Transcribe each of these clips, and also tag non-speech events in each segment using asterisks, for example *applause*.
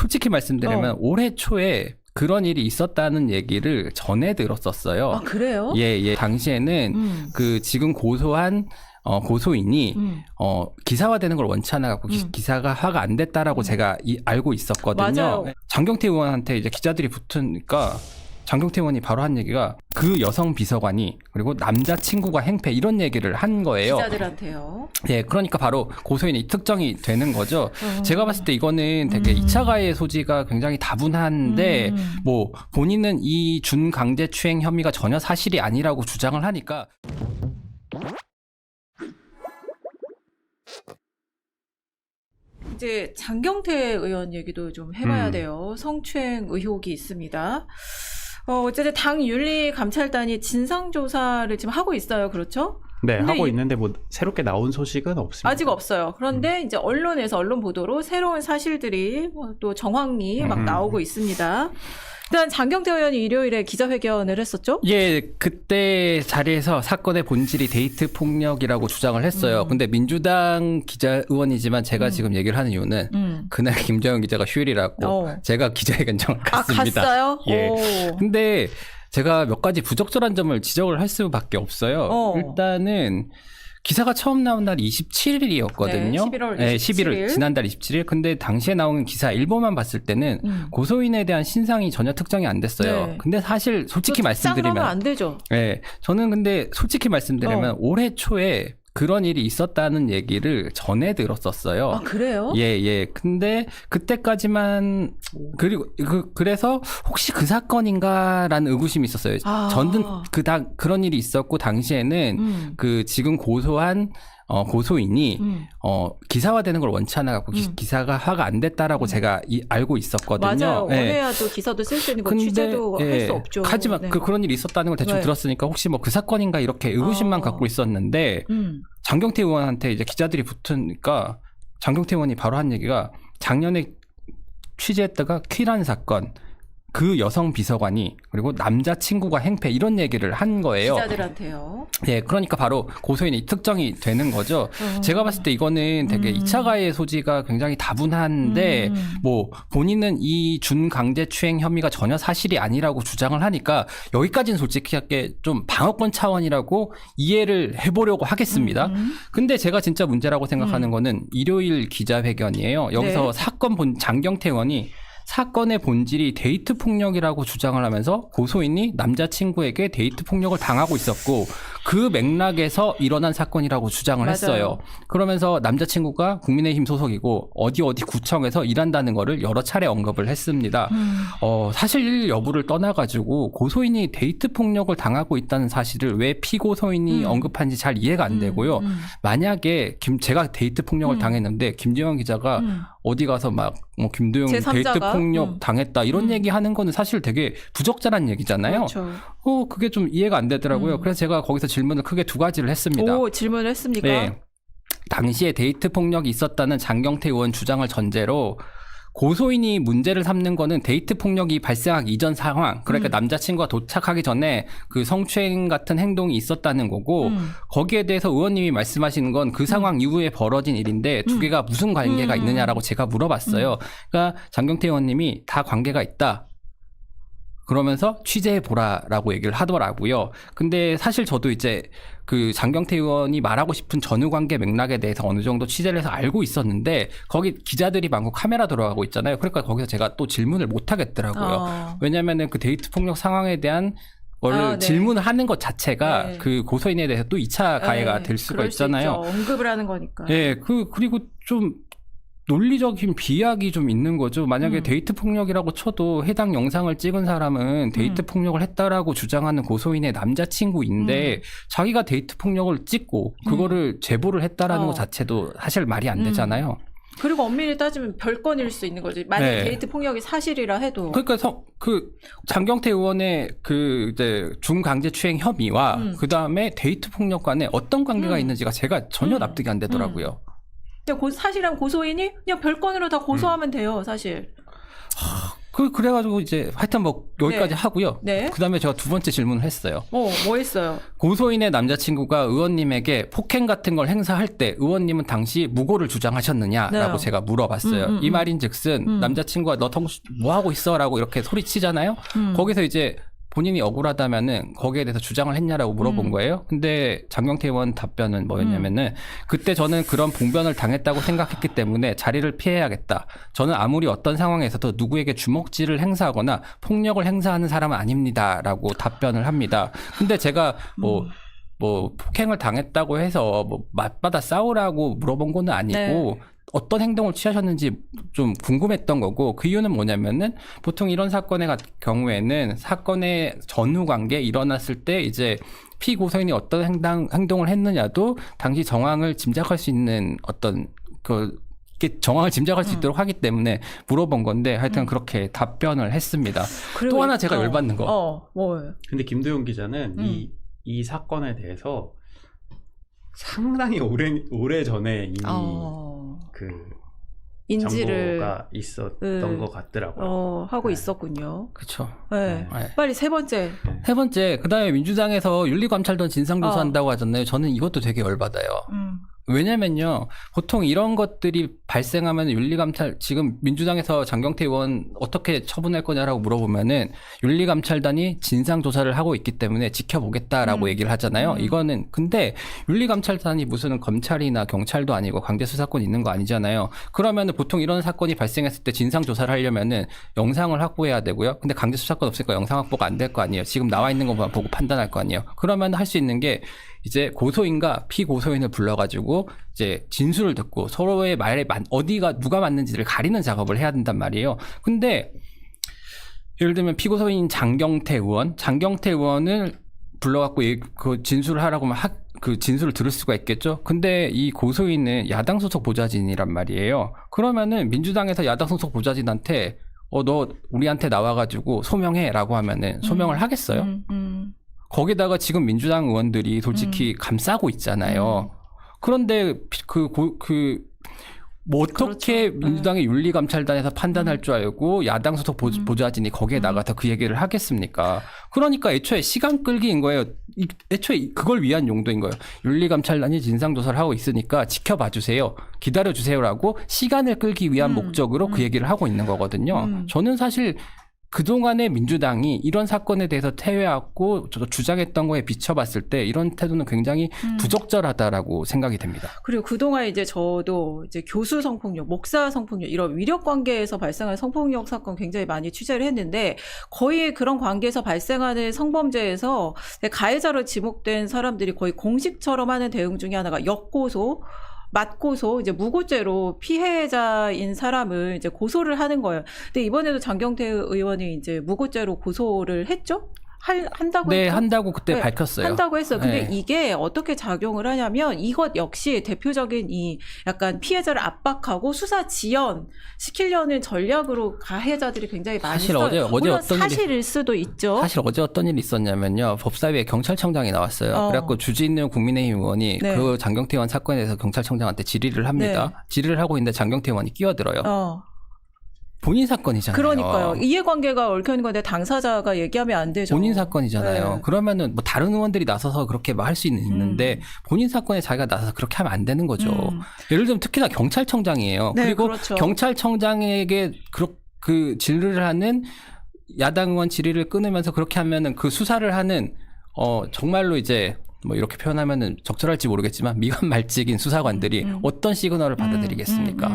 솔직히 말씀드리면 어. 올해 초에 그런 일이 있었다는 얘기를 전해 들었었어요. 아 그래요? 예, 예. 당시에는 음. 그 지금 고소한 어, 고소인이 음. 어, 기사화되는 걸 원치 않아 갖고 음. 기, 사가 화가 안 됐다라고 제가 이, 알고 있었거든요. 맞아요. 장경태 의원한테 이제 기자들이 붙으니까 장경태 의원이 바로 한 얘기가 그 여성 비서관이 그리고 남자 친구가 행패 이런 얘기를 한 거예요. 기자들한테요. 예, 그러니까 바로 고소인이 특정이 되는 거죠. 어. 제가 봤을 때 이거는 되게 음. 이 2차 가해 소지가 굉장히 다분한데 음. 뭐 본인은 이 준강제 추행 혐의가 전혀 사실이 아니라고 주장을 하니까 이제 장경태 의원 얘기도 좀 해봐야 음. 돼요. 성추행 의혹이 있습니다. 어, 어쨌든 당 윤리감찰단이 진상조사를 지금 하고 있어요. 그렇죠? 네, 하고 이- 있는데 뭐 새롭게 나온 소식은 없습니다. 아직 없어요. 음. 그런데 이제 언론에서 언론 보도로 새로운 사실들이 뭐또 정황이 막 음. 나오고 있습니다. 일단 장경태 의원이 일요일에 기자회견을 했었죠? 예, 그때 자리에서 사건의 본질이 데이트 폭력이라고 주장을 했어요. 음. 근데 민주당 기자 의원이지만 제가 음. 지금 얘기를 하는 이유는 음. 그날 *laughs* 김정은 기자가 휴일이라고 어. 제가 기자회견장을 아, 갔습니다. 갔어요? 예. 오. 근데 제가 몇 가지 부적절한 점을 지적을 할 수밖에 없어요. 어. 일단은 기사가 처음 나온 날이 27일이었거든요. 네, 11월 네, 27일. 11월 지난달 27일. 근데 당시에 나온 기사 일보만 봤을 때는 음. 고소인에 대한 신상이 전혀 특정이 안 됐어요. 네. 근데 사실 솔직히 말씀드리면 안 되죠. 네, 저는 근데 솔직히 말씀드리면 어. 올해 초에 그런 일이 있었다는 얘기를 전해 들었었어요. 아 그래요? 예, 예. 근데 그때까지만 그리고 그 그래서 혹시 그 사건인가라는 의구심이 있었어요. 아. 저는 그당 그런 일이 있었고 당시에는 음. 그 지금 고소한 어 고소인이 음. 어 기사화되는 걸 원치 않아 갖고 음. 기, 사가 화가 안 됐다라고 제가 이, 알고 있었거든요. 맞아요. 예. 원해야도 기사도 쓸 수 있는 거 취재도 할 예, 수 없죠. 하지만 네. 그 그런 일이 있었다는 걸 대충 네. 들었으니까 혹시 뭐 그 사건인가 이렇게 의구심만 어. 갖고 있었는데 음. 장경태 의원한테 이제 기자들이 붙으니까 장경태 의원이 바로 한 얘기가 작년에 취재했다가 퀴란 사건 그 여성 비서관이 그리고 남자 친구가 행패 이런 얘기를 한 거예요. 기자들한테요. 예, 그러니까 바로 고소인이 특정이 되는 거죠. 어. 제가 봤을 때 이거는 되게 음. 이 2차 가해 소지가 굉장히 다분한데 음. 뭐 본인은 이 준강제 추행 혐의가 전혀 사실이 아니라고 주장을 하니까 여기까지는 솔직히 좀 방어권 차원이라고 이해를 해보려고 하겠습니다. 음. 근데 제가 진짜 문제라고 생각하는 거는 일요일 기자회견이에요. 여기서 네. 사건 본 장경태 의원이 사건의 본질이 데이트 폭력이라고 주장을 하면서 고소인이 남자친구에게 데이트 폭력을 당하고 있었고 그 맥락에서 일어난 사건이라고 주장을 맞아요. 했어요. 그러면서 남자친구가 국민의힘 소속이고 어디 어디 구청에서 일한다는 거를 여러 차례 언급을 했습니다. 음. 어, 사실 여부를 떠나가지고 고소인이 데이트 폭력을 당하고 있다는 사실을 왜 피고소인이 음. 언급한지 잘 이해가 안 되고요. 음. 만약에 김 제가 데이트 폭력을 음. 당했는데 김지영 기자가 음. 어디 가서 막 뭐 김도영 제3자가? 데이트 폭력 음. 당했다 이런 음. 얘기 하는 거는 사실 되게 부적절한 얘기잖아요. 그렇죠. 어 그게 좀 이해가 안 되더라고요. 음. 그래서 제가 거기서 질 문을 크게 두 가지를 했습니다. 오 질문을 했습니까? 네. 당시에 데이트 폭력이 있었다는 장경태 의원 주장을 전제로 고소인이 문제를 삼는 거는 데이트 폭력이 발생하기 이전 상황, 그러니까 음. 남자친구가 도착하기 전에 그 성추행 같은 행동이 있었다는 거고, 음. 거기에 대해서 의원님이 말씀하시는 건 그 상황 이후에 벌어진 일인데 두 음. 개가 무슨 관계가 음. 있느냐라고 제가 물어봤어요. 그러니까 장경태 의원님이 다 관계가 있다. 그러면서 취재해 보라라고 얘기를 하더라고요. 근데 사실 저도 이제 그 장경태 의원이 말하고 싶은 전후 관계 맥락에 대해서 어느 정도 취재를 해서 알고 있었는데 거기 기자들이 많고 카메라 들어가고 있잖아요. 그러니까 거기서 제가 또 질문을 못 하겠더라고요. 어. 왜냐면은 그 데이트 폭력 상황에 대한 원래 아, 네. 질문을 하는 것 자체가 네. 그 고소인에 대해서 또 2차 가해가 네, 될 수가 수 있잖아요. 있죠. 언급을 하는 거니까. 예, 그 그리고 좀 논리적인 비약이 좀 있는 거죠. 만약에 음. 데이트 폭력이라고 쳐도 해당 영상을 찍은 사람은 데이트 음. 폭력을 했다라고 주장하는 고소인의 남자친구인데 음. 자기가 데이트 폭력을 찍고 그거를 제보를 했다라는 어. 것 자체도 사실 말이 안 음. 되잖아요. 그리고 엄밀히 따지면 별건일 수 있는 거지. 만약 네. 데이트 폭력이 사실이라 해도. 그러니까 성, 그 장경태 의원의 그 이제 중강제 추행 혐의와 음. 그 다음에 데이트 폭력 간에 어떤 관계가 음. 있는지가 제가 전혀 음. 납득이 안 되더라고요. 그냥 고, 사실은 고소인이 그냥 별건으로 다 고소하면 돼요, 사실. 그 그래가지고 이제 하여튼 뭐 여기까지 네. 하고요. 네. 그다음에 제가 두 번째 질문을 했어요. 어, 뭐 했어요? 고소인의 남자친구가 의원님에게 폭행 같은 걸 행사할 때 의원님은 당시 무고를 주장하셨느냐라고 네. 제가 물어봤어요. 음, 음, 이 음. 말인즉슨 음. 남자친구가 너 통수 뭐 하고 있어라고 이렇게 소리치잖아요. 음. 거기서 이제 본인이 억울하다면은 거기에 대해서 주장을 했냐라고 물어본 음. 거예요. 근데 장경태 의원 답변은 뭐였냐면은 그때 저는 그런 봉변을 당했다고 생각했기 때문에 자리를 피해야겠다. 저는 아무리 어떤 상황에서도 누구에게 주먹질을 행사하거나 폭력을 행사하는 사람은 아닙니다라고 답변을 합니다. 근데 제가 뭐 음. 뭐 폭행을 당했다고 해서 뭐 맞받아 싸우라고 물어본 거는 아니고 네. 어떤 행동을 취하셨는지 좀 궁금했던 거고 그 이유는 뭐냐면은 보통 이런 사건의 가- 경우에는 사건의 전후 관계 일어났을 때 이제 피고소인이 어떤 행동, 행동을 했느냐도 당시 정황을 짐작할 수 있는 어떤 그 이렇게 정황을 짐작할 수 음. 있도록 하기 때문에 물어본 건데 하여튼 음. 그렇게 답변을 했습니다. 또 하나 이- 제가 어, 열받는 거. 어, 뭐예요? 근데 김도영 기자는 음. 이, 이 사건에 대해서 상당히 오래, 오래 전에 이미 어, 그 인지를 정보가 있었던 음. 것 같더라고요. 어, 하고 네. 있었군요. 그렇죠. 네. 네. 빨리 세 번째. 세 번째, 그 다음에 민주당에서 윤리감찰단 진상조사 어. 한다고 하잖아요. 저는 이것도 되게 열받아요. 음. 왜냐면요, 보통 이런 것들이 발생하면 윤리감찰, 지금 민주당에서 장경태 의원 어떻게 처분할 거냐라고 물어보면은 윤리감찰단이 진상 조사를 하고 있기 때문에 지켜보겠다라고 음. 얘기를 하잖아요. 음. 이거는, 근데 윤리감찰단이 무슨 검찰이나 경찰도 아니고 강제 수사권 있는 거 아니잖아요. 그러면은 보통 이런 사건이 발생했을 때 진상 조사를 하려면은 영상을 확보해야 되고요. 근데 강제 수사권 없으니까 영상 확보가 안 될 거 아니에요. 지금 나와 있는 것만 보고 판단할 거 아니에요. 그러면 할 수 있는 게 이제 고소인과 피고소인을 불러가지고 이제 진술을 듣고 서로의 말에 맞, 어디가 누가 맞는지를 가리는 작업을 해야 된단 말이에요. 근데 예를 들면 피고소인 장경태 의원, 장경태 의원을 불러갖고 이- 그 진술을 하라고 하면 하, 그 진술을 들을 수가 있겠죠. 근데 이 고소인은 야당 소속 보좌진이란 말이에요. 그러면은 민주당에서 야당 소속 보좌진한테 어 너 우리한테 나와가지고 소명해라고 하면은 소명을 음. 하겠어요. 음, 음. 거기다가 지금 민주당 의원들이 솔직히 감싸고 있잖아요. 그런데 피- 그, 고, 그, 뭐 어떻게 그렇죠. 민주당의 윤리감찰단에서 판단할 줄 알고 야당 소속 보, 음. 보좌진이 거기에 음. 나가서 그 얘기를 하겠습니까? 그러니까 애초에 시간 끌기인 거예요. 이- 애초에 그걸 위한 용도인 거예요. 윤리감찰단이 진상조사를 하고 있으니까 지켜봐 주세요. 기다려 주세요라고 시간을 끌기 위한 음. 목적으로 그 음. 얘기를 하고 있는 거거든요. 음. 저는 사실 그동안의 민주당이 이런 사건에 대해서 태회하고 저 주장했던 거에 비춰봤을 때 이런 태도는 굉장히 음. 부적절하다라고 생각이 됩니다. 그리고 그동안 이제 저도 이제 교수 성폭력, 목사 성폭력 이런 위력 관계에서 발생한 성폭력 사건 굉장히 많이 취재를 했는데 거의 그런 관계에서 발생하는 성범죄에서 가해자로 지목된 사람들이 거의 공식처럼 하는 대응 중에 하나가 역고소 맞고소 이제 무고죄로 피해자인 사람을 이제 고소를 하는 거예요. 근데 이번에도 장경태 의원이 이제 무고죄로 고소를 했죠? 할 한다고 네, 했죠? 한다고 그때 네, 밝혔어요. 한다고 했어요. 근데 네. 이게 어떻게 작용을 하냐면 이것 역시 대표적인 이 약간 피해자를 압박하고 수사 지연 시키려는 전략으로 가해자들이 굉장히 많이 사실 써요. 어제- 어제 물론 어떤 일이- 사실일 수도 있죠. 사실 어제 어떤 일이 있었냐면요. 법사위에 경찰청장이 나왔어요. 어. 그래갖고 주진우 국민의힘 의원이 네. 그 장경태 의원 사건에 대해서 경찰청장한테 질의를 합니다. 질의를 하고 있는데 장경태 의원이 끼어들어요. 어, 본인 사건이잖아요. 그러니까요. 이해관계가 얽혀 있는 건데 당사자가 얘기하면 안 되죠. 본인 사건이잖아요. 네. 그러면은 뭐 다른 의원들이 나서서 그렇게 말할수 있는데 음. 본인 사건에 자기가 나서서 그렇게 하면 안 되는 거죠. 음. 예를 들면 특히나 경찰청장이에요. 네, 그리고 그렇죠. 경찰청장에게 그, 그 질의를 하는 야당 의원 질의를 끊으면서 그렇게 하면은 그 수사를 하는 어 정말로 이제 뭐 이렇게 표현하면은 적절할지 모르겠지만 미간 말직인 수사관들이 음, 음. 어떤 시그널을 받아들이겠습니까?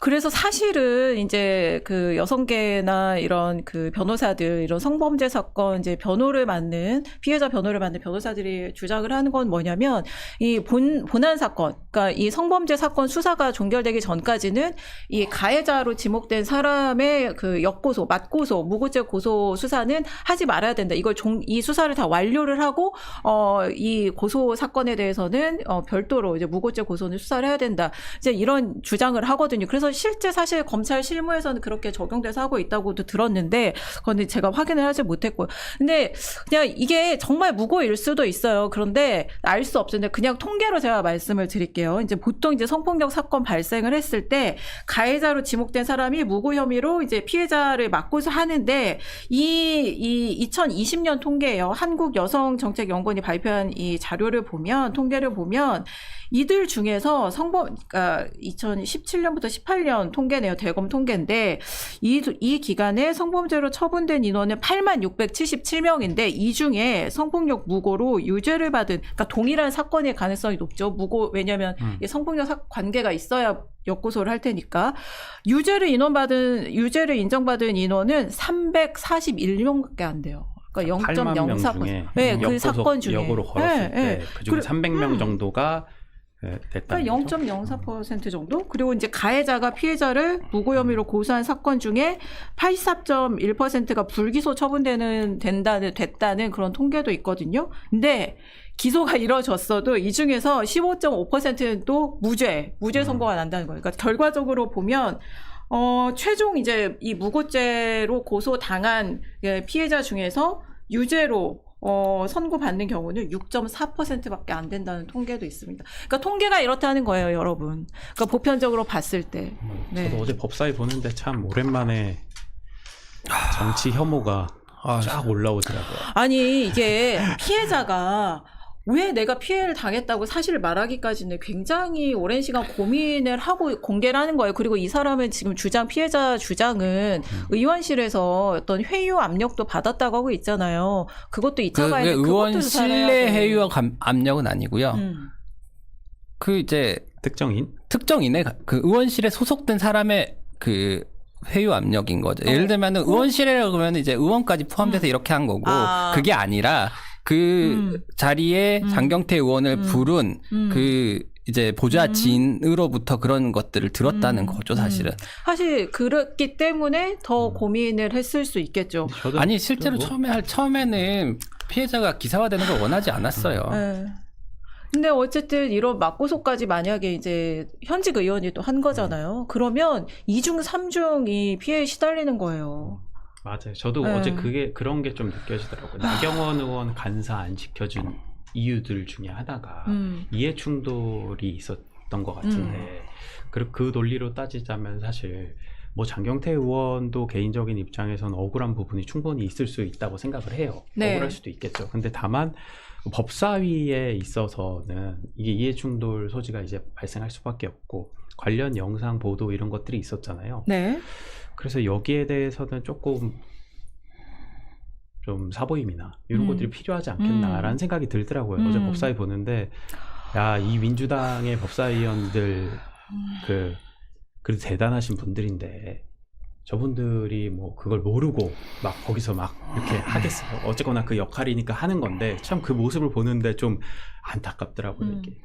그래서 사실은 이제 그 여성계나 이런 그 변호사들 이런 성범죄 사건 이제 변호를 맡는 피해자 변호를 맡는 변호사들이 주장을 하는 건 뭐냐면 이 본 본안 사건, 그러니까 이 성범죄 사건 수사가 종결되기 전까지는 이 가해자로 지목된 사람의 그 역고소, 맞고소, 무고죄 고소 수사는 하지 말아야 된다. 이걸 종, 이 수사를 다 완료를 하고 어 어, 이 고소 사건에 대해서는 어, 별도로 이제 무고죄 고소는 수사를 해야 된다. 이제 이런 주장을 하 거든요. 그래서 실제 사실 검찰 실무에서는 그렇게 적용돼서 하고 있다고도 들었는데 그건 제가 확인을 하지 못했고요. 근데 그냥 이게 정말 무고일 수도 있어요. 그런데 알 수 없는데 그냥 통계로 제가 말씀을 드릴게요. 이제 보통 이제 성폭력 사건 발생을 했을 때 가해자로 지목된 사람이 무고 혐의로 이제 피해자를 맡고서 하는데 이, 이 2020년 통계예요. 한국 여성정책연구원이 발표한 이 자료를 보면 통계를 보면 이들 중에서 성범 그러니까 2017년부터 18년 통계네요. 대검 통계인데 이, 이 기간에 성범죄로 처분된 인원은 8만 677명인데 이 중에 성폭력 무고로 유죄를 받은 그러니까 동일한 사건의 가능성이 높죠. 무고 왜냐하면 음. 이 성폭력 사- 관계가 있어야 역고소를 할 테니까 유죄를 인원받은 유죄를 인정받은 인원은 341명밖에 안 돼요. 그러니까 8만 명 0.04%. 중에 네, 그 사건 중에. 역으로 걸었을 네, 때 네. 그중에 그래- 300명 음. 정도가 예, 됐다는 그러니까 거죠. 0.04% 정도? 그리고 이제 가해자가 피해자를 무고 혐의로 고소한 사건 중에 84.1%가 불기소 처분되는 된다는 됐다는 그런 통계도 있거든요. 근데 기소가 이뤄졌어도 이 중에서 15.5%는 또 무죄, 무죄 음. 선고가 난다는 거예요. 그러니까 결과적으로 보면 어, 최종 이제 이 무고죄로 고소당한 예, 피해자 중에서 유죄로 어, 선고받는 경우는 6.4%밖에 안 된다는 통계도 있습니다. 그러니까 통계가 이렇다는 거예요, 여러분. 그러니까 보편적으로 봤을 때. 뭐, 네. 저도 어제 법사위 보는데 참 오랜만에 정치 혐오가 아, 쫙 올라오더라고요. 아니, 이게 피해자가 왜 내가 피해를 당했다고 사실을 말하기까지는 굉장히 오랜 시간 고민을 하고 공개를 하는 거예요. 그리고 이 사람은 지금 주장, 피해자 주장은 음. 의원실에서 어떤 회유 압력도 받았다고 하고 있잖아요. 그것도 그, 2차 가야 그 돼. 의원 실내 돼. 회유와 감- 압력은 아니고요. 음. 그 이제 특정인 특정인의 가- 그 의원실에 소속된 사람의 그 회유 압력인 거죠. 예를 들면은 의원실에 그러면 이제 의원까지 포함돼서 이렇게 한 거고 아. 그게 아니라 그 음. 자리에 음. 장경태 의원을 음. 부른 음. 그 이제 보좌진으로부터 그런 것들을 들었다는 음. 거죠, 사실은. 사실 그렇기 때문에 더 음. 고민을 했을 수 있겠죠. 저도 아니 실제로 뭐 처음에 할 처음에는 피해자가 기사화되는 걸 원하지 않았어요. 네. 근데 어쨌든 이런 맞고소까지 만약에 이제 현직 의원이 또 한 거잖아요. 그러면 이중삼중이 피해에 시달리는 거예요. 맞아요. 저도 네. 어제 그게 그런 게 좀 느껴지더라고요. 나경원 의원 간사 안 시켜준 이유들 중에 하나가 음. 이해 충돌이 있었던 것 같은데 그리고 그 논리로 따지자면 사실 뭐 장경태 의원도 개인적인 입장에서는 억울한 부분이 충분히 있을 수 있다고 생각을 해요. 네. 억울할 수도 있겠죠. 근데 다만 법사위에 있어서는 이게 이해 충돌 소지가 이제 발생할 수밖에 없고 관련 영상 보도 이런 것들이 있었잖아요. 네. 그래서 여기에 대해서는 조금 좀 사보임이나 이런 음. 것들이 필요하지 않겠나라는 음. 생각이 들더라고요. 어제 음. 법사위 보는데 야 이 민주당의 법사위원들 그 그래도 대단하신 분들인데 저분들이 뭐 그걸 모르고 막 거기서 막 이렇게 하겠어요. 어쨌거나 그 역할이니까 하는 건데 참 그 모습을 보는데 좀 안타깝더라고요 음. 이게.